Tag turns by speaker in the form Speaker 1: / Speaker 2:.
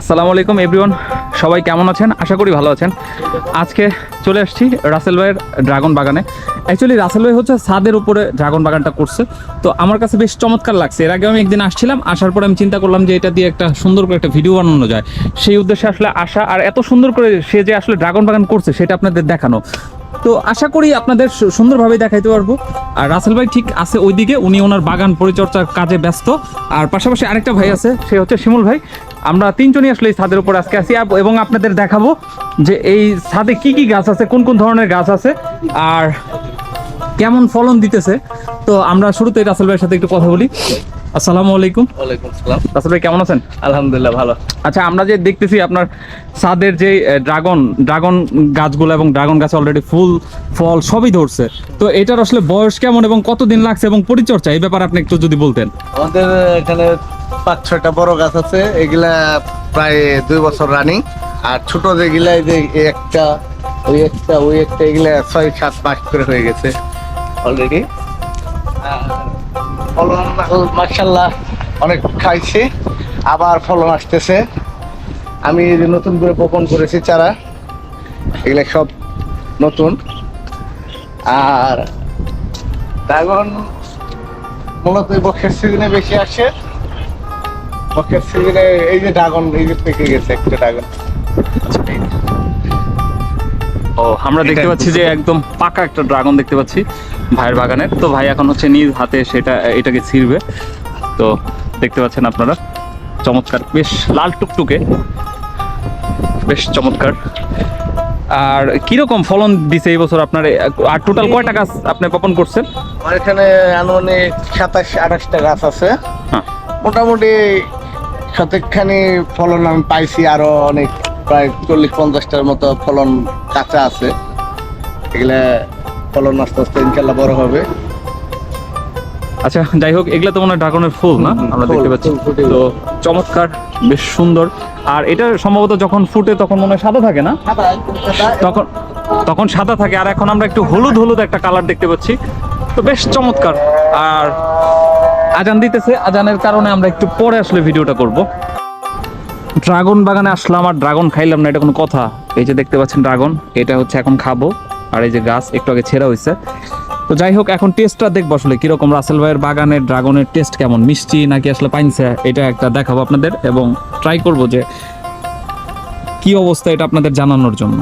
Speaker 1: আসসালামু আলাইকুম এভরিওয়ান সবাই কেমন আছেন? আশা করি ভালো আছেন। আজকে চলে আসছি রাসেল ভাইয়ের ড্রাগন বাগানে। অ্যাকচুয়ালি রাসেল ভাই হচ্ছে ছাদের উপরে ড্রাগন বাগানটা করছে। তো আমার কাছে বেশ চমৎকার লাগছে। এর আগে আমি একদিন আসছিলাম, আসার পরে আমি চিন্তা করলাম যে এটা দিয়ে একটা সুন্দর করে একটা ভিডিও বানানো যায়। সেই উদ্দেশ্যে আসলে আসা আর এত সুন্দর করে সে যে আসলে ড্রাগন বাগান করছে, সেটা আপনাদের দেখানো। তো আশা করি আপনাদের সুন্দরভাবে দেখাইতে পারব। আর রাসেল ভাই ঠিক আছে ওইদিকে, উনি ওনার বাগান পরিচর্যার কাজে ব্যস্ত। আর পাশাপাশি আরেকটা ভাই আছে, সে হচ্ছে শিমুল ভাই। আমরা তিনজনই আসলে এই ছাদের উপর আজকে আসি এবং আপনাদের দেখাবো যে এই ছাদে কি কি গাছ আছে কোন কোন ধরনের গাছ আছে আর কেমন ফলন দিতেছে। তো আমরা শুরুতে রাসেল ভাইয়ের সাথে একটু কথা বলি। আসসালামু আলাইকুম।
Speaker 2: ওয়ালাইকুম সালাম
Speaker 1: রাসেল ভাই কেমন আছেন?
Speaker 2: আলহামদুলিল্লাহ ভালো।
Speaker 1: আচ্ছা আমরা যে দেখতেছি আপনার ছাদের যে ড্রাগন ড্রাগন গাছগুলো এবং ড্রাগন গাছ অলরেডি ফুল ফল সবই ধরছে। তো এটার আসলে বয়স কেমন এবং কতদিন লাগছে এবং পরিচর্যা? এই ব্যাপারে আপনি একটু যদি বলতেন।
Speaker 2: আমাদের এখানে পাঁচ, ছয়টা বড় গাছ আছে, এগুলা প্রায় দুই বছর রানিং আর ছোট যেগুলা যে একটা, ওই একটা ওই একটা, এগুলা ছয়, সাত মাস করে হয়ে গেছে অলরেডি ফলন মার্শাল্লাহ অনেক খাইছে। আবার ফলন আসতেছে। আমি নতুন করে বপন করেছি চারা, এগুলা সব নতুন। আর ড্রাগন মূলত এই বক্ষের সিজনে বেশি আসে। বক্ষের সিজনে এই যে ড্রাগন এই যে পেকে গেছে একটা ড্রাগন
Speaker 1: ও আমরা দেখতে পাচ্ছি যে একদম পাকা একটা ড্রাগন দেখতে পাচ্ছি ভাইয়ের বাগানের তো ভাই এখন হচ্ছে নিজ হাতে সেটা এটাকে ছিঁড়বে। তো দেখতে পাচ্ছেন আপনারা চমৎকার বেশ লাল টুকটুকে বেশ চমৎকার। আর কীরকম ফলন দিছে এই বছর আপনার? আর টোটাল কয়টা গাছ আপনি বপন করছেন?
Speaker 2: আমার এখানে আনুমানিক সাতাশ আঠাশটা গাছ আছে।
Speaker 1: হ্যাঁ।
Speaker 2: মোটামুটি শতেকখানি ফলন আমি পাইছি আরও অনেক প্রায় চল্লিশ পঞ্চাশটার মতো ফলন কাঁচা আছে। এগুলা ফলন আস্তে আস্তে ইনশাল্লাহ বড় হবে।
Speaker 1: আচ্ছা যাই হোক এগুলা তো মনে হয় ড্রাগনের ফুল না? আমরা দেখতে পাচ্ছি। তো চমৎকার বেশ সুন্দর। আর এটা সম্ভবত যখন ফুটে তখন মনে হয় সাদা থাকে না? তখন তখন সাদা থাকে। আর এখন আমরা একটু হলুদ হলুদ একটা কালার দেখতে পাচ্ছি। তো বেশ চমৎকার। আর আজান দিতেছে। আজানের কারণে আমরা একটু পরে আসলে ভিডিওটা করব। ড্রাগন বাগানে আসলাম আর ড্রাগন খাইলাম না, এটা কোনো কথা। এই যে দেখতে পাচ্ছেন ড্রাগন, এটা হচ্ছে এখন খাব। আর এই যে গাছ, একটু আগে ছেঁড়া হয়েছে তো যাই হোক, এখন টেস্টটা দেখব আসলে কীরকম রাসেল ভাইয়ের বাগানের ড্রাগনের টেস্ট কেমন, মিষ্টি নাকি আসলে পাইনছে, এটা একটা দেখাবো আপনাদের এবং ট্রাই করব যে কি অবস্থা এটা আপনাদের জানানোর জন্য।